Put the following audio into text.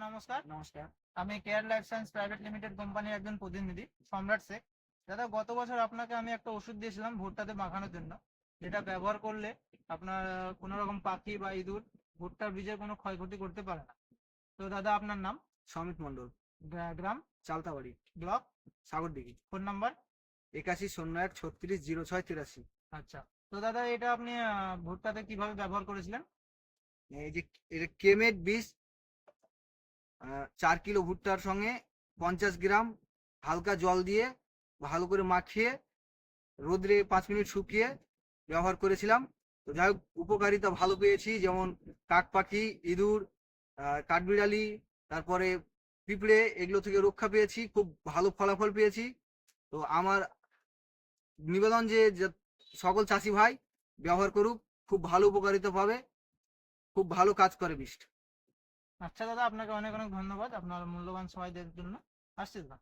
নমস্কার। নমস্কার। আমি care life science private limited কোম্পানির একজন প্রতিনিধি সম্রাট শেখ। দাদা গত বছর আপনাকে আমি একটা ওষুধ দিয়েছিলাম ভুট্টাতে মাখানোর জন্য। যেটা ব্যবহার করলে আপনার কোনো রকম পাখি বা ইঁদুর ভুট্টার বীজের কোনো ক্ষয়ক্ষতি করতে পারে না। তো দাদা আপনার নাম? সমিত মন্ডল গ্রা- গ্রাম? Chaltabari. Block? Sagardighi. Phone number? একাশি শূন্য এক ছত্রিশ জিরো ছয় তিরাশি। আচ্ছা। তো দাদা এটা আপনি ভুট্টাতে কীভাবে ব্যবহার করেছিলেন? এই যে এটা কেমেট বীজ চার কিলো ভুট্টার সঙ্গে পঞ্চাশ গ্রাম হালকা জল দিয়ে ভালো করে মাখিয়ে রোদ্রে পাঁচ মিনিট শুকিয়ে ব্যবহার করেছিলাম। তো যাই হোক, উপকারিতা ভালো পেয়েছি। যেমন কাক পাখি, ইঁদুর কাঠবিড়ালি, তারপরে পিঁপড়ে, এগুলো থেকে রক্ষা পেয়েছি। খুব ভালো ফলাফল পেয়েছি। তো আমার নিবেদন যে সকল চাষি ভাই ব্যবহার করুক, খুব ভালো উপকারিতা পাবে। খুব ভালো কাজ করে বিষ্ট আচ্ছা দাদা আপনাকে অনেক অনেক ধন্যবাদ। আপনার মূল্যবান সময় দেওয়ার জন্য। আসছি দাদা।